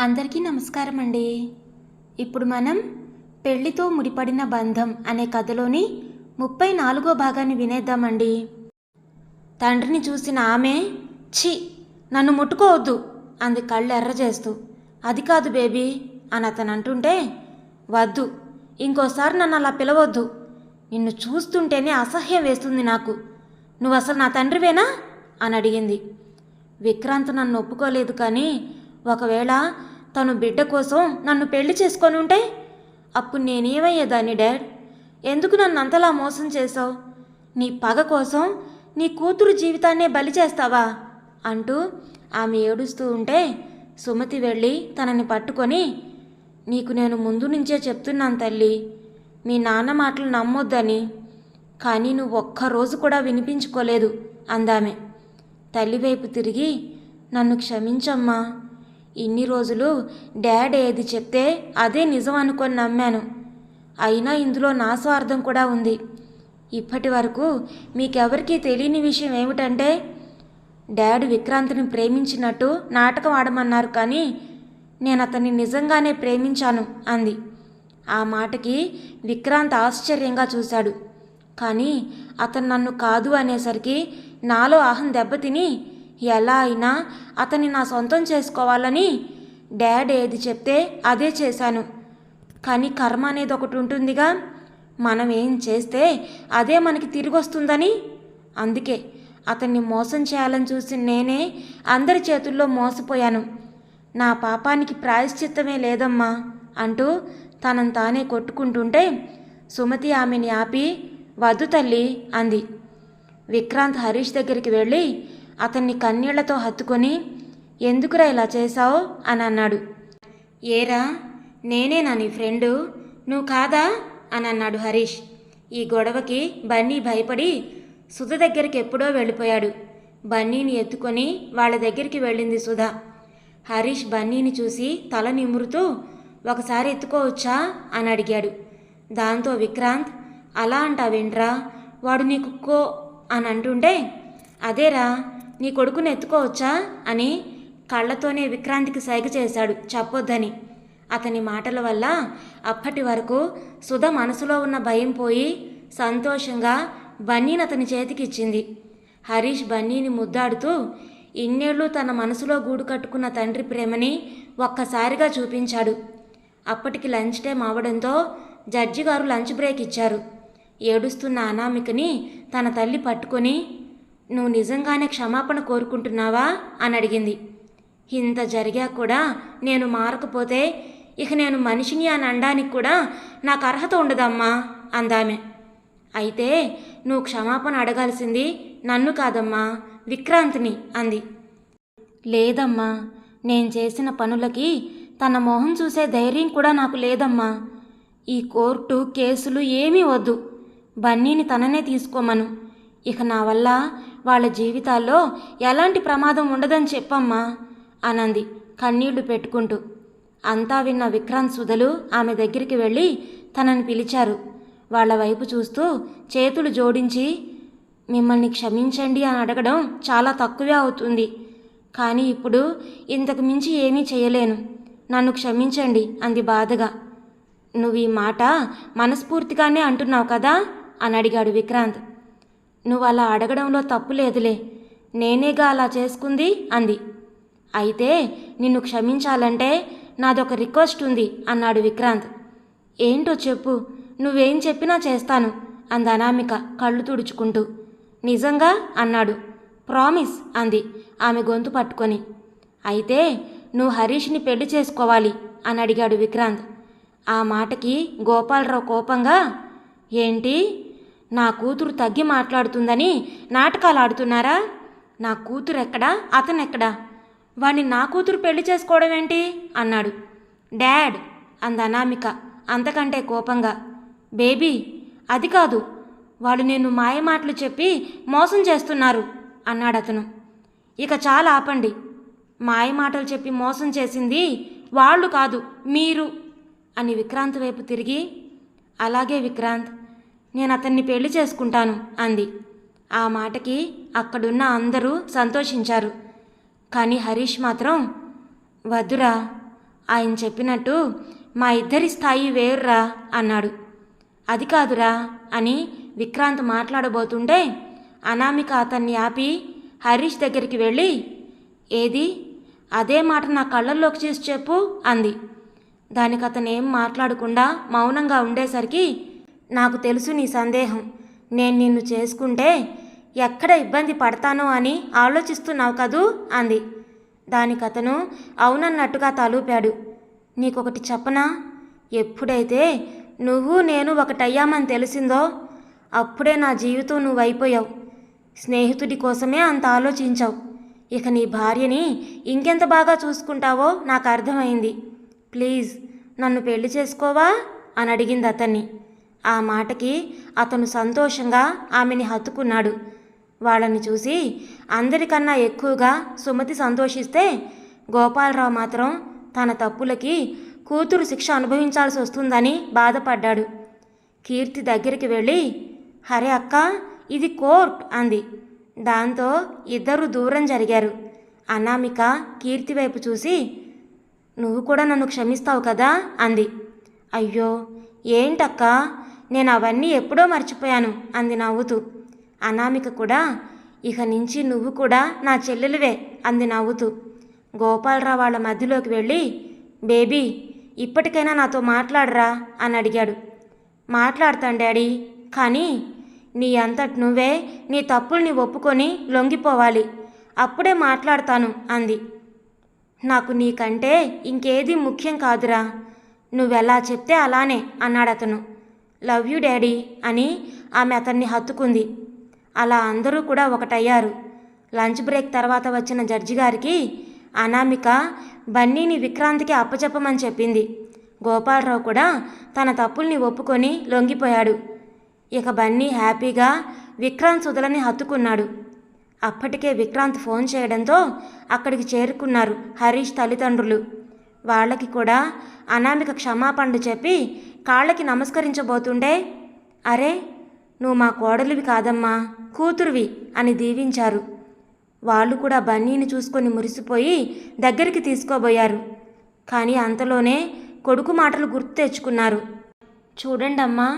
అందరికీ నమస్కారం అండి ఇప్పుడు మనం పెళ్ళితో ముడిపడిన బంధం అనే కథలోని ముప్పై నాలుగో భాగాన్ని వినేద్దామండి. తండ్రిని చూసిన ఆమె ఛీ నన్ను ముట్టుకోవద్దు అంది కళ్ళు ఎర్ర చేస్తూ అది కాదు బేబీ అని అతను అంటుంటే వద్దు ఇంకోసారి నన్ను అలా పిలవద్దు. నిన్ను చూస్తుంటేనే అసహ్యం వేస్తుంది నాకు. నువ్వు అసలు నా తండ్రివేనా? అని అడిగింది. విక్రాంత్ నన్ను ఒప్పుకోలేదు కానీ ఒకవేళ తను బిడ్డ కోసం నన్ను పెళ్ళి చేసుకొని ఉంటే అప్పుడు నేనేమయ్యేదాన్ని డాడ్? ఎందుకు నన్ను అంతలా మోసం చేశావు? నీ పగ కోసం నీ కూతురు జీవితాన్నే బలి చేస్తావా? అంటూ ఆమె ఏడుస్తూ ఉంటే సుమతి వెళ్ళి తనని పట్టుకొని నీకు నేను ముందు నుంచే చెప్తున్నాను తల్లి మీ నాన్న మాటలు నమ్మొద్దని కానీ నువ్వు ఒక్కరోజు కూడా వినిపించుకోలేదు అందామె. తల్లివైపు తిరిగి నన్ను క్షమించమ్మా ఇన్ని రోజులు డాడ్ ఏది చెప్తే అదే నిజం అనుకొని నమ్మాను. అయినా ఇందులో నా స్వార్థం కూడా ఉంది. ఇప్పటి వరకు మీకెవరికీ తెలియని విషయం ఏమిటంటే డాడ్ విక్రాంత్ని ప్రేమించినట్టు నాటకం ఆడమన్నారు కానీ నేను అతన్ని నిజంగానే ప్రేమించాను అంది. ఆ మాటకి విక్రాంత్ ఆశ్చర్యంగా చూశాడు. కానీ అతను నన్ను కాదు అనేసరికి నాలో అహం దెబ్బతిని ఎలా అయినా అతన్ని నా సొంతం చేసుకోవాలని డాడ్ ఏది చెప్తే అదే చేశాను. కానీ కర్మ అనేది ఒకటి ఉంటుందిగా. మనం ఏం చేస్తే అదే మనకి తిరిగి వస్తుందని అందుకే అతన్ని మోసం చేయాలని చూసి నేనే అందరి చేతుల్లో మోసపోయాను. నా పాపానికి ప్రాయశ్చిత్తమే లేదమ్మా అంటూ తనను తానే కొట్టుకుంటుంటే సుమతి ఆమెని ఆపి వద్దు తల్లి అంది. విక్రాంత్ హరీష్ దగ్గరికి వెళ్ళి అతన్ని కన్నీళ్ళతో హత్తుకొని ఎందుకురా ఇలా చేశావు? అని అన్నాడు. ఏరా నేనేనా నీ ఫ్రెండు? నువ్వు కాదా? అని అన్నాడు హరీష్. ఈ గొడవకి బన్నీ భయపడి సుధ దగ్గరికి ఎప్పుడో వెళ్ళిపోయాడు. బన్నీని ఎత్తుకొని వాళ్ళ దగ్గరికి వెళ్ళింది సుధ. హరీష్ బన్నీని చూసి తల నిమురుతూ ఒకసారి ఎత్తుకోవచ్చా? అని అడిగాడు. దాంతో విక్రాంత్ అలా అంటావేంట్రా? వాడు నీకు కో అని అంటుంటే అదేరా నీ కొడుకుని ఎత్తుకోవచ్చా? అని కళ్ళతోనే విక్రాంతికి సైగ చేశాడు చెప్పొద్దని. అతని మాటల వల్ల అప్పటి వరకు సుధ మనసులో ఉన్న భయం పోయి సంతోషంగా బన్నీని అతని చేతికిచ్చింది. హరీష్ బన్నీని ముద్దాడుతూ ఇన్నేళ్ళు తన మనసులో గూడు కట్టుకున్న తండ్రి ప్రేమని ఒక్కసారిగా చూపించాడు. అప్పటికి లంచ్ టైం అవడంతో జడ్జి గారు లంచ్ బ్రేక్ ఇచ్చారు ఏడుస్తున్న అనామికని తన తల్లి పట్టుకొని నువ్వు నిజంగానే క్షమాపణ కోరుకుంటున్నావా? అని అడిగింది. ఇంత జరిగా కూడా నేను మారకపోతే ఇక నేను మనిషిని అని అనడానికి కూడా నాకు అర్హత ఉండదమ్మా అందామె. అయితే నువ్వు క్షమాపణ అడగాల్సింది నన్ను కాదమ్మా విక్రాంత్ని అంది. లేదమ్మా నేను చేసిన పనులకి తన మొహం చూసే ధైర్యం కూడా నాకు లేదమ్మా. ఈ కోర్టు కేసులు ఏమీ వద్దు. బన్నీని తననే తీసుకోమను. ఇక నా వల్ల వాళ్ళ జీవితాల్లో ఎలాంటి ప్రమాదం ఉండదని చెప్పమ్మా అనంది కన్నీళ్ళు పెట్టుకుంటూ. అంతా విన్న విక్రాంత్ సుధలు ఆమె దగ్గరికి వెళ్ళి తనని పిలిచారు. వాళ్ళ వైపు చూస్తూ చేతులు జోడించి మిమ్మల్ని క్షమించండి అని అడగడం చాలా తక్కువే అవుతుంది. కానీ ఇప్పుడు ఇంతకు మించి ఏమీ చేయలేను. నన్ను క్షమించండి అంది బాధగా. నువ్వు ఈ మాట మనస్ఫూర్తిగానే అంటున్నావు కదా అని అడిగాడు విక్రాంత్. నువ్వు అలా అడగడంలో తప్పు లేదులే. నేనేగా అలా చేసుకుంది? అంది. అయితే నిన్ను క్షమించాలంటే నాదొక రిక్వెస్ట్ ఉంది అన్నాడు విక్రాంత్. ఏంటో చెప్పు నువ్వేం చెప్పినా చేస్తాను అంది అనామిక కళ్ళు తుడుచుకుంటూ. నిజంగా? అన్నాడు. ప్రామిస్ అంది ఆమె గొంతు పట్టుకొని. అయితే నువ్వు హరీష్ని పెళ్ళి చేసుకోవాలి అని అడిగాడు విక్రాంత్. ఆ మాటకి గోపాలరావు కోపంగా ఏంటి? నా కూతురు తగ్గి మాట్లాడుతుందని నాటకాలు ఆడుతున్నారా? నా కూతురు ఎక్కడా అతనెక్కడా? వాణ్ణి నా కూతురు పెళ్ళి చేసుకోవడం ఏంటి? అన్నాడు. డాడ్ అంది అనామిక అంతకంటే కోపంగా. బేబీ అది కాదు. వాళ్ళు నేను మాయ మాటలు చెప్పి మోసం చేస్తున్నారు అన్నాడు అతను. ఇక చాలా ఆపండి. మాయ మాటలు చెప్పి మోసం చేసింది వాళ్ళు కాదు మీరు అని విక్రాంత్ వైపు తిరిగి. అలాగే విక్రాంత్ నేను అతన్ని పెళ్ళి చేసుకుంటాను అంది. ఆ మాటకి అక్కడున్న అందరూ సంతోషించారు. కానీ హరీష్ మాత్రం వద్దురా ఆయన చెప్పినట్టు మా ఇద్దరి స్థాయి వేరురా అన్నాడు. అది కాదురా అని విక్రాంత్ మాట్లాడబోతుంటే అనామిక అతన్ని ఆపి హరీష్ దగ్గరికి వెళ్ళి ఏది అదే మాట నా కళ్ళల్లోకి చేసి చెప్పు అంది. దానికి అతను ఏం మాట్లాడకుండా మౌనంగా ఉండేసరికి నాకు తెలుసు నీ సందేహం. నేను నిన్ను చేసుకుంటే ఎక్కడ ఇబ్బంది పడతానో అని ఆలోచిస్తున్నావు కదూ? అంది. దాని కథను అవునన్నట్టుగా తలూపాడు. నీకొకటి చెప్పనా? ఎప్పుడైతే నువ్వు నేను ఒకటయ్యామని తెలిసిందో అప్పుడే నా జీవితం నువ్వు అయిపోయావు స్నేహితుడి కోసమే అంత ఆలోచించావు. ఇక నీ భార్యని ఇంకెంత బాగా చూసుకుంటావో నాకు అర్థమైంది. ప్లీజ్ నన్ను పెళ్ళి చేసుకోవా? అని అడిగింది అతన్ని. ఆ మాటకి అతను సంతోషంగా ఆమెని హత్తుకున్నాడు. వాళ్ళని చూసి అందరికన్నా ఎక్కువగా సుమతి సంతోషిస్తే గోపాలరావు మాత్రం తన తప్పులకి కూతురు శిక్ష అనుభవించాల్సి వస్తుందని బాధపడ్డాడు. కీర్తి దగ్గరికి వెళ్ళి హరే అక్క ఇది కోర్ట్ అంది. దాంతో ఇద్దరు దూరం జరిగారు. అనామిక కీర్తి వైపు చూసి నువ్వు కూడా నన్ను క్షమిస్తావు కదా అంది. అయ్యో ఏంటక్కా? నేను అవన్నీ ఎప్పుడో మర్చిపోయాను అంది నవ్వుతూ. అనామిక కూడా ఇక నుంచి నువ్వు కూడా నా చెల్లెలివే అంది నవ్వుతూ. గోపాలరావు వాళ్ళ మధ్యలోకి వెళ్ళి బేబీ ఇప్పటికైనా నాతో మాట్లాడరా అని అడిగాడు. మాట్లాడతాను డాడీ కానీ నీ అంతటి నువ్వే నీ తప్పుల్ని ఒప్పుకొని లొంగిపోవాలి. అప్పుడే మాట్లాడతాను అంది. నాకు నీకంటే ఇంకేది ముఖ్యం కాదురా నువ్వెలా చెప్తే అలానే అన్నాడు అతను లవ్ యూ డాడీ అని ఆమె అతన్ని హత్తుకుంది. అలా అందరూ కూడా ఒకటయ్యారు. లంచ్ బ్రేక్ తర్వాత వచ్చిన జడ్జి గారికి అనామిక బన్నీని విక్రాంత్కి అప్పచెప్పమని చెప్పింది. గోపాలరావు కూడా తన తప్పుల్ని ఒప్పుకొని లొంగిపోయాడు. ఇక బన్నీ హ్యాపీగా విక్రాంత్ సుధలని హత్తుకున్నాడు. అప్పటికే విక్రాంత్ ఫోన్ చేయడంతో అక్కడికి చేరుకున్నారు హరీష్ తల్లిదండ్రులు. వాళ్ళకి కూడా అనామిక క్షమాపణలు చెప్పి కాళ్ళకి నమస్కరించబోతుండే అరే నువ్వు మా కోడలివి కాదమ్మా కూతురువి అని దీవించారు. వాళ్ళు కూడా బన్నీని చూసుకొని మురిసిపోయి దగ్గరికి తీసుకోబోయారు. కానీ అంతలోనే కొడుకు మాటలు గుర్తు తెచ్చుకున్నారు. చూడండమ్మా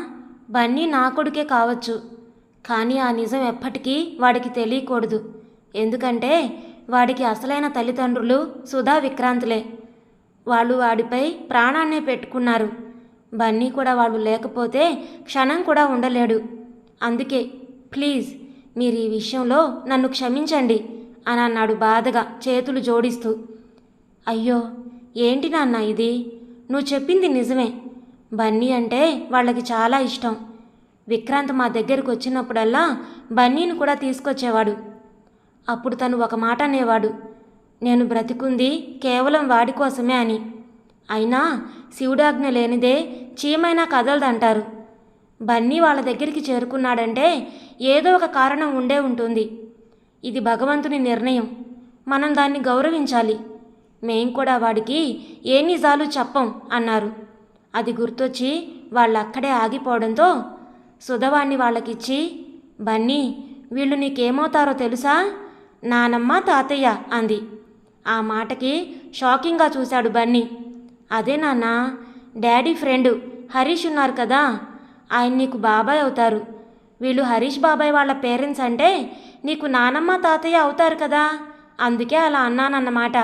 బన్నీ నా కొడుకే కావచ్చు కానీ ఆ నిజం ఎప్పటికీ వాడికి తెలియకూడదు. ఎందుకంటే వాడికి అసలైన తల్లిదండ్రులు సుధా విక్రాంతులే. వాళ్ళు వాడిపై ప్రాణాన్నే పెట్టుకున్నారు. బన్నీ కూడా వాళ్ళు లేకపోతే క్షణం కూడా ఉండలేడు. అందుకే ప్లీజ్ మీరు ఈ విషయంలో నన్ను క్షమించండి అని అన్నాడు బాధగా చేతులు జోడిస్తూ. అయ్యో ఏంటి నాన్న ఇది? నువ్వు చెప్పింది నిజమే. బన్నీ అంటే వాళ్ళకి చాలా ఇష్టం. విక్రాంత్ మా దగ్గరకు వచ్చినప్పుడల్లా బన్నీని కూడా తీసుకొచ్చేవాడు. అప్పుడు తను ఒక మాట అనేవాడు. నేను బ్రతికుంది కేవలం వాడి కోసమే అని. అయినా శివుడాజ్ఞ లేనిదే చీమైనా కదలదంటారు. బన్నీ వాళ్ళ దగ్గరికి చేరుకున్నాడంటే ఏదో ఒక కారణం ఉండే ఉంటుంది. ఇది భగవంతుని నిర్ణయం. మనం దాన్ని గౌరవించాలి. మేం కూడా వాడికి ఏ నిజాలు చెప్పం అన్నారు. అది గుర్తొచ్చి వాళ్ళక్కడే ఆగిపోవడంతో సుధవాణ్ణి వాళ్ళకిచ్చి బన్నీ వీళ్ళు నీకేమవుతారో తెలుసా? నానమ్మ తాతయ్య అంది. ఆ మాటకి షాకింగ్గా చూశాడు బన్నీ. అదే నాన్న డాడీ ఫ్రెండ్ హరీష్ ఉన్నారు కదా ఆయన నీకు బాబాయ్ అవుతారు. వీళ్ళు హరీష్ బాబాయ్ వాళ్ళ పేరెంట్స్ అంటే నీకు నానమ్మ తాతయ్య అవుతారు కదా అందుకే అలా అన్నానన్నమాట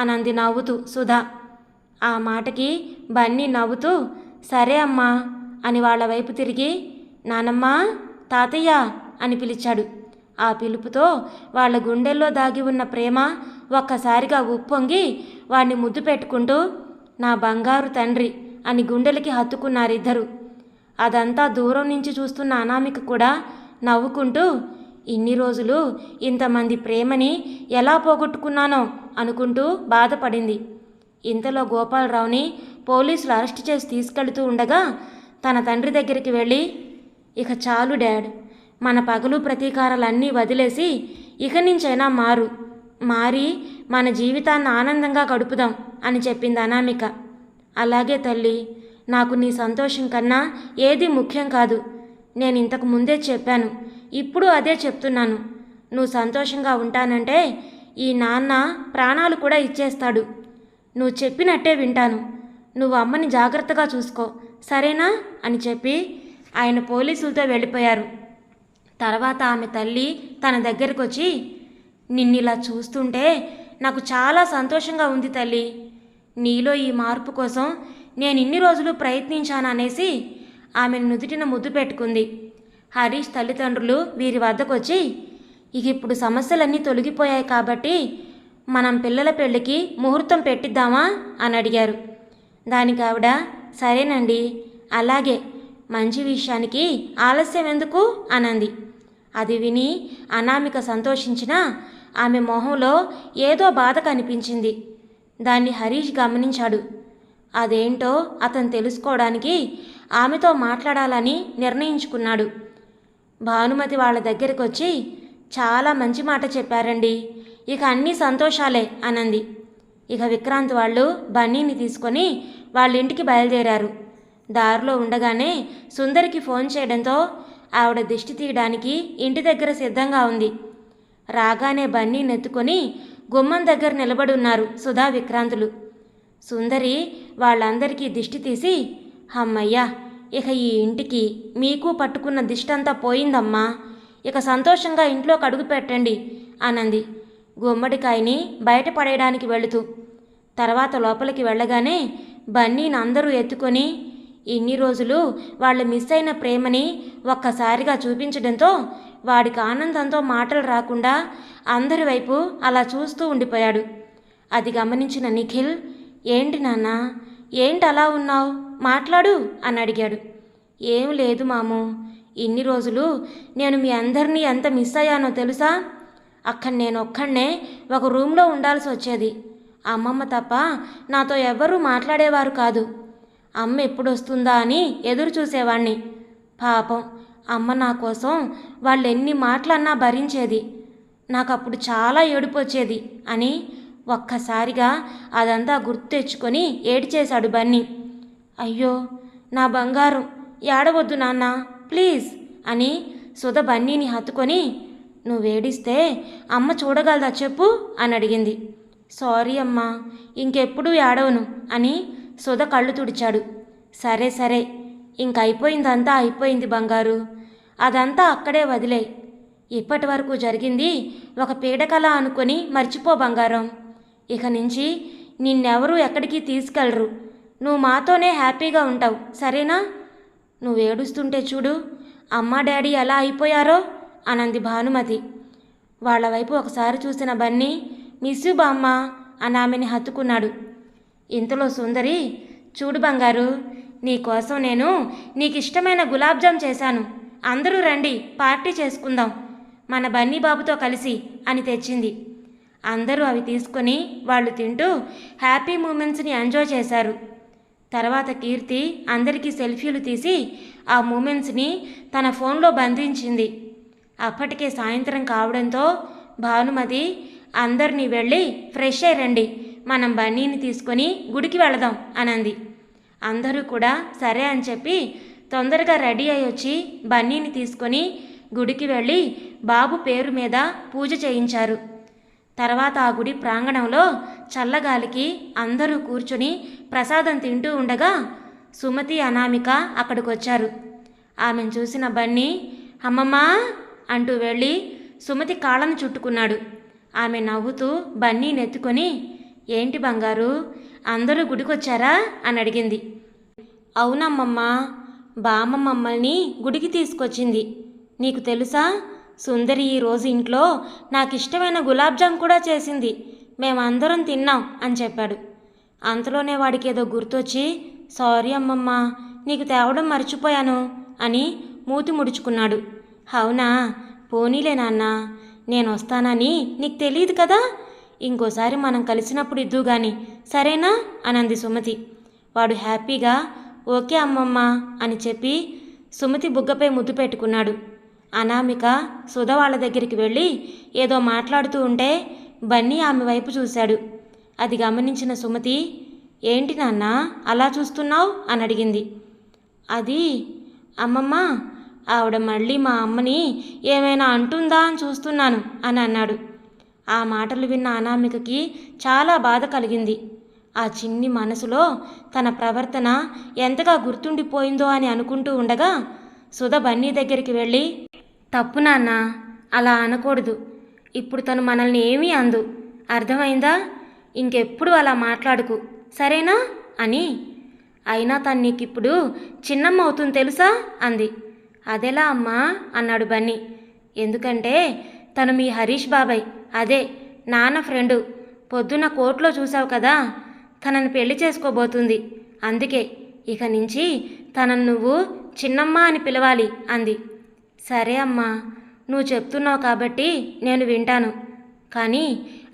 అనంది నవ్వుతూ. సుధా ఆ మాటకి బన్నీ నవ్వుతూ సరే అమ్మా అని వాళ్ళ వైపు తిరిగి నానమ్మ తాతయ్య అని పిలిచాడు. ఆ పిలుపుతో వాళ్ళ గుండెల్లో దాగి ఉన్న ప్రేమ ఒక్కసారిగా ఉప్పొంగి వాణ్ణి ముద్దు పెట్టుకుంటూ నా బంగారు తండ్రి అని గుండెలకి హత్తుకున్నారిద్దరు. అదంతా దూరం నుంచి చూస్తున్న అనామిక కూడా నవ్వుకుంటూ ఇన్ని రోజులు ఇంతమంది ప్రేమని ఎలా పోగొట్టుకున్నానో అనుకుంటూ బాధపడింది. ఇంతలో గోపాలరావుని పోలీసులు అరెస్ట్ చేసి తీసుకెళ్తూ ఉండగా తన తండ్రి దగ్గరికి వెళ్ళి ఇక చాలు డాడ్ మన పగలు ప్రతీకారాలన్నీ వదిలేసి ఇక నుంచైనా మారు. మారి మన జీవితాన్ని ఆనందంగా గడుపుదాం అని చెప్పింది అనామిక. అలాగే తల్లి నాకు నీ సంతోషం కన్నా ఏది ముఖ్యం కాదు. నేను ఇంతకు ముందే చెప్పాను ఇప్పుడు అదే చెప్తున్నాను. నువ్వు సంతోషంగా ఉంటానంటే ఈ నాన్న ప్రాణాలు కూడా ఇచ్చేస్తాడు. నువ్వు చెప్పినట్టే వింటాను. నువ్వు అమ్మని జాగ్రత్తగా చూసుకో సరేనా? అని చెప్పి ఆయన పోలీసులతో వెళ్ళిపోయారు. తర్వాత ఆమె తల్లి తన దగ్గరకు వచ్చి నిన్నిలా చూస్తుంటే నాకు చాలా సంతోషంగా ఉంది తల్లి. నీలో ఈ మార్పు కోసం నేను ఇన్ని రోజులు ప్రయత్నించాననేసి ఆమె నుదుటిన ముద్దు పెట్టుకుంది. హరీష్ తల్లిదండ్రులు వీరి వద్దకు వచ్చి ఇక ఇప్పుడు సమస్యలన్నీ తొలగిపోయాయి కాబట్టి మనం పిల్లల పెళ్ళికి ముహూర్తం పెట్టిద్దామా? అని అడిగారు. దానికి ఆవిడ సరేనండి అలాగే మంచి విషయానికి ఆలస్యం ఎందుకు? అనంది. అది విని అనామిక సంతోషించినా ఆమె మొహంలో ఏదో బాధ కనిపించింది. దాన్ని హరీష్ గమనించాడు. అదేంటో అతను తెలుసుకోవడానికి ఆమెతో మాట్లాడాలని నిర్ణయించుకున్నాడు. భానుమతి వాళ్ళ దగ్గరికి వచ్చి చాలా మంచి మాట చెప్పారండి. ఇక అన్నీ సంతోషాలే అనంది. ఇక విక్రాంత్ వాళ్ళు బన్నీని తీసుకొని వాళ్ళ ఇంటికి బయలుదేరారు. దారిలో ఉండగానే సుందరికి ఫోన్ చేయడంతో ఆవిడ దిష్టి తీయడానికి ఇంటి దగ్గర సిద్ధంగా ఉంది. రాగానే బన్నీని ఎత్తుకొని గుమ్మం దగ్గర నిలబడి ఉన్నారు సుధా విక్రాంతులు. సుందరి వాళ్ళందరికీ దిష్టి తీసి అమ్మయ్యా ఇక ఈ ఇంటికి మీకు పట్టుకున్న దిష్టంతా పోయిందమ్మా. ఇక సంతోషంగా ఇంట్లో కడుగు పెట్టండి అనంది. గుమ్మడికాయని బయట పడేయడానికి వెళుతూ తర్వాత లోపలికి వెళ్ళగానే బన్నీని అందరూ ఎత్తుకొని ఇన్ని రోజులు వాళ్ళు మిస్ అయిన ప్రేమని ఒక్కసారిగా చూపించడంతో వాడికి ఆనందంతో మాటలు రాకుండా అందరి వైపు అలా చూస్తూ ఉండిపోయాడు. అది గమనించిన నిఖిల్ ఏంటి నాన్న? ఏంటి అలా ఉన్నావు? మాట్లాడు అని అడిగాడు. ఏం లేదు మాము. ఇన్ని రోజులు నేను మీ అందరినీ ఎంత మిస్ అయ్యానో తెలుసా? అక్కడ నేను ఒక్కడనే ఒక రూమ్లో ఉండాల్సి వచ్చేది. అమ్మమ్మ తప్ప నాతో ఎవ్వరూ మాట్లాడేవారు కాదు. అమ్మ ఎప్పుడొస్తుందా అని ఎదురు చూసేవాణ్ణి పాపం అమ్మ నా కోసం వాళ్ళు ఎన్ని మాటలన్నా భరించేది. నాకు అప్పుడు చాలా ఏడుపు వచ్చేది అని ఒక్కసారిగా అదంతా గుర్తు తెచ్చుకొని ఏడిచేశాడు బన్నీ. అయ్యో నా బంగారం ఏడవద్దు నాన్న ప్లీజ్ అని సుధ బన్నీని హత్తుకొని నువ్వేడిస్తే అమ్మ చూడగలదా చెప్పు అని అడిగింది. సారీ అమ్మా ఇంకెప్పుడు ఏడవను అని సుధ కళ్ళు తుడిచాడు. సరే సరే ఇంక అయిపోయిందంతా అయిపోయింది బంగారు. అదంతా అక్కడే వదిలే. ఇప్పటి వరకు జరిగింది ఒక పీడకల అనుకొని మర్చిపో బంగారం. ఇక నుంచి నిన్నెవరూ ఎక్కడికి తీసుకెళ్ళరు నువ్వు మాతోనే హ్యాపీగా ఉంటావు సరేనా? నువ్వు ఏడుస్తుంటే చూడు అమ్మ డాడీ ఎలా అయిపోయారో అనంది భానుమతి. వాళ్ళ వైపు ఒకసారి చూసిన బన్నీ మిస్ యూ బామ్మ అని ఆమెని హత్తుకున్నాడు. ఇంతలో సుందరి చూడు బంగారు నీకోసం నేను నీకు ఇష్టమైన గులాబ్ జామ్ చేశాను. అందరూ రండి పార్టీ చేసుకుందాం. మన బన్నీ బాబుతో కలిసి అని తెచ్చింది. అందరూ అవి తీసుకొని వాళ్ళు తింటూ హ్యాపీ మూమెంట్స్ని ఎంజాయ్ చేశారు. తర్వాత కీర్తి అందరికీ సెల్ఫీలు తీసి ఆ మూమెంట్స్ని తన ఫోన్లో బంధించింది. అప్పటికే సాయంత్రం కావడంతో భానుమతి అందరినీ వెళ్ళి ఫ్రెష్ అయ్యి రండి. మనం బన్నీని తీసుకొని గుడికి వెళదాం అనంది. అందరూ కూడా సరే అని చెప్పి తొందరగా రెడీ అయి వచ్చి బన్నీని తీసుకొని గుడికి వెళ్ళి బాబు పేరు మీద పూజ చేయించారు. తర్వాత ఆ గుడి ప్రాంగణంలో చల్లగాలికి అందరూ కూర్చుని ప్రసాదం తింటూ ఉండగా సుమతి అనామిక అక్కడికొచ్చారు ఆమెను చూసిన బన్నీ అమ్మమ్మా అంటూ వెళ్ళి సుమతి కాళ్ళను చుట్టుకున్నాడు. ఆమె నవ్వుతూ బన్నీ నెత్తుకొని ఏంటి బంగారు అందరూ గుడికొచ్చారా? అని అడిగింది. అవునమ్మమ్మా బామ్మ మమ్మల్ని గుడికి తీసుకొచ్చింది. నీకు తెలుసా? సుందరి ఈరోజు ఇంట్లో నాకు ఇష్టమైన గులాబ్జామ్ కూడా చేసింది. మేమందరం తిన్నాం అని చెప్పాడు. అంతలోనే వాడికి ఏదో గుర్తొచ్చి సారీ అమ్మమ్మ నీకు తేవడం మర్చిపోయాను అని మూతి ముడుచుకున్నాడు. అవునా? పోనీలే నాన్న నేను వస్తానని నీకు తెలియదు కదా? ఇంకోసారి మనం కలిసినప్పుడు ఇద్దు గాని సరేనా? అనంది సుమతి. వాడు హ్యాపీగా ఓకే అమ్మమ్మ అని చెప్పి సుమతి బుగ్గపై ముద్దు పెట్టుకున్నాడు. అనామిక సుధ వాళ్ళ దగ్గరికి వెళ్ళి ఏదో మాట్లాడుతూ ఉంటే బన్నీ ఆమె వైపు చూశాడు. అది గమనించిన సుమతి ఏంటి నాన్న అలా చూస్తున్నావు? అని అడిగింది. అది అమ్మమ్మ ఆవిడ మళ్ళీ మా అమ్మని ఏమైనా అంటుందా అని చూస్తున్నాను అని అన్నాడు. ఆ మాటలు విన్న అనామికకి చాలా బాధ కలిగింది. ఆ చిన్ని మనసులో తన ప్రవర్తన ఎంతగా గుర్తుండిపోయిందో అని అనుకుంటూ ఉండగా సుధ బన్నీ దగ్గరికి వెళ్ళి తప్పు నాన్న అలా అనకూడదు. ఇప్పుడు తను మనల్ని ఏమీ అందు. అర్థమైందా? ఇంకెప్పుడు అలా మాట్లాడుకు. సరేనా? అని. అయినా తను నీకిప్పుడు చిన్నమ్మ అవుతుంది తెలుసా? అంది. అదెలా అమ్మా అన్నాడు బన్నీ. ఎందుకంటే తను మీ హరీష్ బాబాయ్. అదే నాన్న ఫ్రెండు. పొద్దున్న కోర్టులో చూసావు కదా తనని పెళ్ళి చేసుకోబోతుంది. అందుకే ఇక నుంచి తనను నువ్వు చిన్నమ్మ అని పిలవాలి అంది. సరే అమ్మా నువ్వు చెప్తున్నావు కాబట్టి నేను వింటాను. కానీ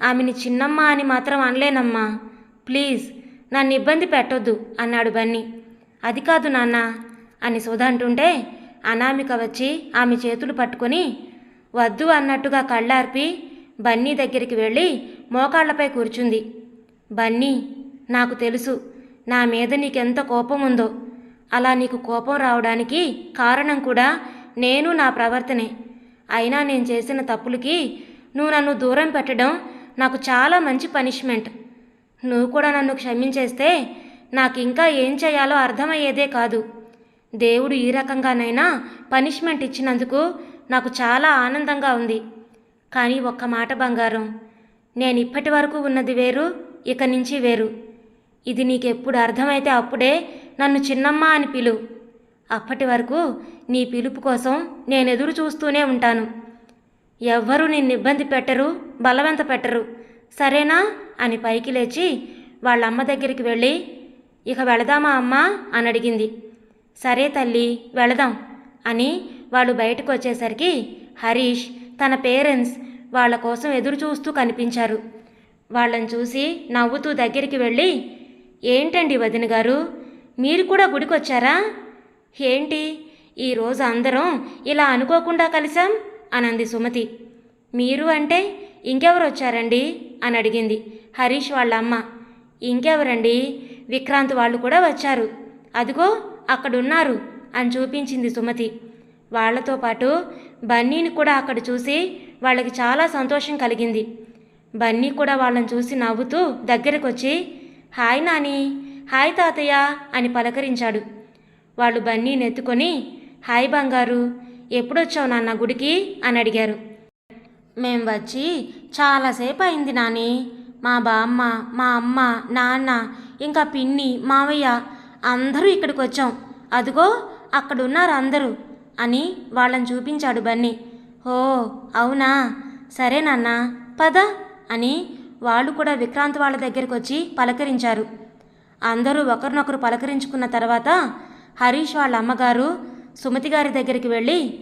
ఆమెని చిన్నమ్మ అని మాత్రం అనలేనమ్మా. ప్లీజ్ నన్ను ఇబ్బంది పెట్టొద్దు అన్నాడు బన్నీ. అది కాదు నాన్న అని సుధ అంటుంటే అనామిక వచ్చి ఆమె చేతులు పట్టుకొని వద్దు అన్నట్టుగా కళ్ళార్పి బన్నీ దగ్గరికి వెళ్ళి మోకాళ్ళపై కూర్చుంది. బన్నీ నాకు తెలుసు నా మీద నీకెంత కోపం ఉందో అలా నీకు కోపం రావడానికి కారణం కూడా నేను నా ప్రవర్తనే. అయినా నేను చేసిన తప్పులకి నువ్వు నన్ను దూరం పెట్టడం నాకు చాలా మంచి పనిష్మెంట్. నువ్వు కూడా నన్ను క్షమించేస్తే నాకు ఇంకా ఏం చేయాలో అర్థమయ్యేదే కాదు. దేవుడు ఈ రకంగానైనా పనిష్మెంట్ ఇచ్చినందుకు నాకు చాలా ఆనందంగా ఉంది. కానీ ఒక్క మాట బంగారం నేను ఇప్పటి వరకు ఉన్నది వేరు ఇక నుంచి వేరు. ఇది నీకెప్పుడు అర్థమైతే అప్పుడే నన్ను చిన్నమ్మ అని పిలు. అప్పటి వరకు నీ పిలుపు కోసం నేను ఎదురు చూస్తూనే ఉంటాను. ఎవ్వరూ నిన్ను ఇబ్బంది పెట్టరు బలవంత పెట్టరు. సరేనా? అని పైకి లేచి వాళ్ళ అమ్మ దగ్గరికి వెళ్ళి ఇక వెళదామా అమ్మా? అని అడిగింది. సరే తల్లి వెళదాం అని వాళ్ళు బయటకు వచ్చేసరికి హరీష్ తన పేరెంట్స్ వాళ్ళ కోసం ఎదురు చూస్తూ కనిపించారు. వాళ్ళని చూసి నవ్వుతూ దగ్గరికి వెళ్ళి ఏంటండి వదిన గారు మీరు కూడా గుడికొచ్చారా? ఏంటి ఈరోజు అందరం ఇలా అనుకోకుండా కలిసాం అనంది సుమతి. మీరు అంటే ఇంకెవరు వచ్చారండి? అని అడిగింది హరీష్ వాళ్ళ అమ్మ. ఇంకెవరండి? విక్రాంత్ వాళ్ళు కూడా వచ్చారు. అదిగో అక్కడున్నారు అని చూపించింది సుమతి. వాళ్ళతో పాటు బన్నీని కూడా అక్కడ చూసి వాళ్ళకి చాలా సంతోషం కలిగింది. బన్నీ కూడా వాళ్ళని చూసి నవ్వుతూ దగ్గరకొచ్చి హాయ్ నాని హాయ్ తాతయ్య అని పలకరించాడు. వాళ్ళు బన్నీని ఎత్తుకొని హాయ్ బంగారు ఎప్పుడొచ్చావు నాన్న గుడికి? అని అడిగారు. మేం వచ్చి చాలాసేపు అయింది నాని మా బామ్మ మా అమ్మ నాన్న ఇంకా పిన్ని మావయ్య అందరూ ఇక్కడికి వచ్చాం అదిగో అక్కడున్నారు అందరూ అని వాళ్ళని చూపించాడు బన్నీ. ఓ అవునా? సరే నాన్న పద అని వాళ్ళు కూడా విక్రాంత్ వాళ్ళ దగ్గరికి వచ్చి పలకరించారు. అందరూ ఒకరినొకరు పలకరించుకున్న తర్వాత హరీష్ వాళ్ళ అమ్మగారు సుమతి గారి దగ్గరికి వెళ్ళి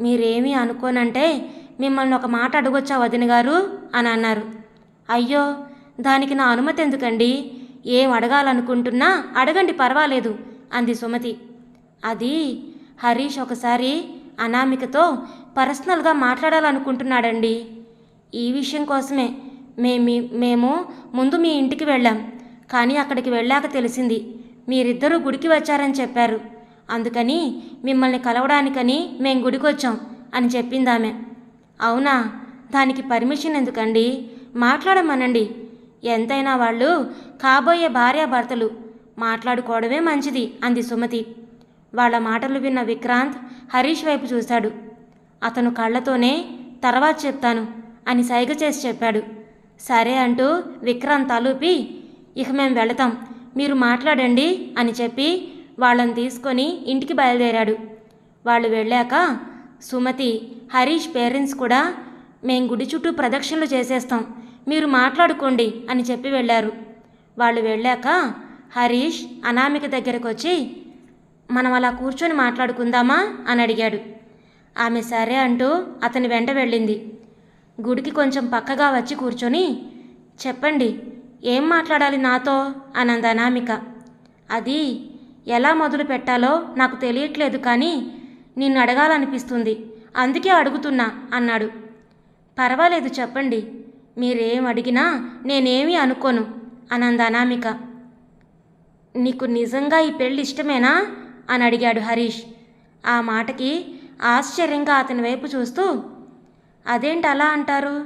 మీరేమీ అనుకోనంటే మిమ్మల్ని ఒక మాట అడగొచ్చా వదిన గారు? అని అన్నారు. అయ్యో దానికి నా అనుమతి ఎందుకండి? ఏం అడగాలనుకుంటున్నా అడగండి పర్వాలేదు అంది సుమతి. అది హరీష్ ఒకసారి అనామికతో పర్సనల్గా మాట్లాడాలనుకుంటున్నాడండి. ఈ విషయం కోసమే మేము మేము ముందు మీ ఇంటికి వెళ్ళాం. కానీ అక్కడికి వెళ్ళాక తెలిసింది మీరిద్దరూ గుడికి వచ్చారని చెప్పారు. అందుకని మిమ్మల్ని కలవడానికని మేం గుడికి వచ్చాం అని చెప్పిందామె. అవునా? దానికి పర్మిషన్ ఎందుకండి? మాట్లాడమనండి. ఎంతైనా వాళ్ళు కాబోయే భార్యాభర్తలు. మాట్లాడుకోవడమే మంచిది అంది సుమతి. వాళ్ళ మాటలు విన్న విక్రాంత్ హరీష్ వైపు చూశాడు. అతను కళ్ళతోనే తర్వాత చెప్తాను అని సైగ చేసి చెప్పాడు. సరే అంటూ విక్రాంత్ తలూపి ఇక మేము వెళతాం మీరు మాట్లాడండి అని చెప్పి వాళ్ళని తీసుకొని ఇంటికి బయలుదేరాడు. వాళ్ళు వెళ్ళాక సుమతి హరీష్ పేరెంట్స్ కూడా మేం గుడి చుట్టూ ప్రదక్షిణలు చేసేస్తాం మీరు మాట్లాడుకోండి అని చెప్పి వెళ్ళారు. వాళ్ళు వెళ్ళాక హరీష్ అనామిక దగ్గరకు వచ్చి మనం అలా కూర్చొని మాట్లాడుకుందామా? అని అడిగాడు. ఆమె సరే అంటూ అతని వెంట వెళ్ళింది. గుడికి కొంచెం పక్కగా వచ్చి కూర్చొని చెప్పండి ఏం మాట్లాడాలి నాతో? అనంది అనామిక. అది ఎలా మొదలు పెట్టాలో నాకు తెలియట్లేదు కానీ నిన్ను అడగాలనిపిస్తుంది. అందుకే అడుగుతున్నా అన్నాడు. పర్వాలేదు చెప్పండి. మీరేం అడిగినా నేనేమీ అనుకోను అనంది అనామిక. నీకు నిజంగా ఈ పెళ్ళి ఇష్టమేనా? అని అడిగాడు హరీష్. ఆ మాటకి ఆశ్చర్యంగా అతని వైపు చూస్తూ అదేంటి అలా అంటారు?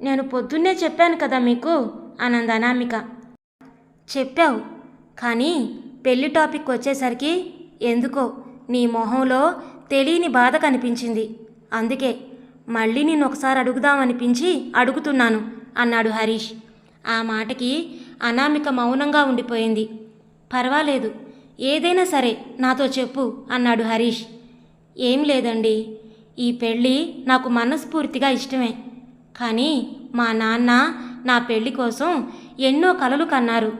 నేను పొద్దున్నే చెప్పాను కదా మీకు అనంది అనామిక. చెప్పావు కానీ పెళ్ళి టాపిక్ వచ్చేసరికి ఎందుకో నీ మొహంలో తెలియని బాధ కనిపించింది. అందుకే మళ్ళీ నేను ఒకసారి అడుగుదామనిపించి అడుగుతున్నాను అన్నాడు హరీష్. ఆ మాటకి అనామిక మౌనంగా ఉండిపోయింది. పర్వాలేదు ఏదైనా సరే నాతో చెప్పు అన్నాడు హరీష్. ఏం లేదండి ఈ పెళ్ళి నాకు మనస్ఫూర్తిగా ఇష్టమే. కానీ మా నాన్న నా పెళ్ళి కోసం ఎన్నో కలలు కన్నారు.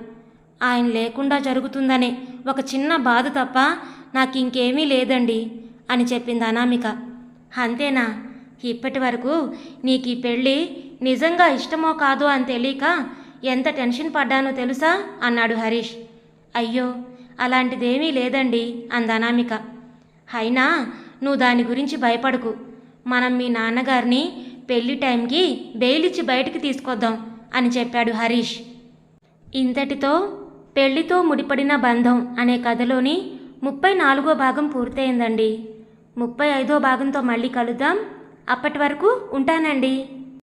ఆయన లేకుండా జరుగుతుందనే ఒక చిన్న బాధ తప్ప నాకు ఇంకేమీ లేదండి అని చెప్పింది అనామిక. అంతేనా? ఇప్పటి వరకు నీకు ఈ పెళ్ళి నిజంగా ఇష్టమో కాదో అని తెలియక ఎంత టెన్షన్ పడ్డానో తెలుసా? అన్నాడు హరీష్. అయ్యో అలాంటిదేమీ లేదండి అందనామిక. అనామిక అయినా నువ్వు దాని గురించి భయపడకు. మనం మీ నాన్నగారిని పెళ్ళి టైంకి బెయిలిచ్చి బయటికి తీసుకొద్దాం అని చెప్పాడు హరీష్. ఇంతటితో పెళ్ళితో ముడిపడిన బంధం అనే కథలోని ముప్పై నాలుగో భాగం పూర్తయిందండి. ముప్పై ఐదో భాగంతో మళ్ళీ కలుద్దాం. అప్పటి వరకు ఉంటానండి.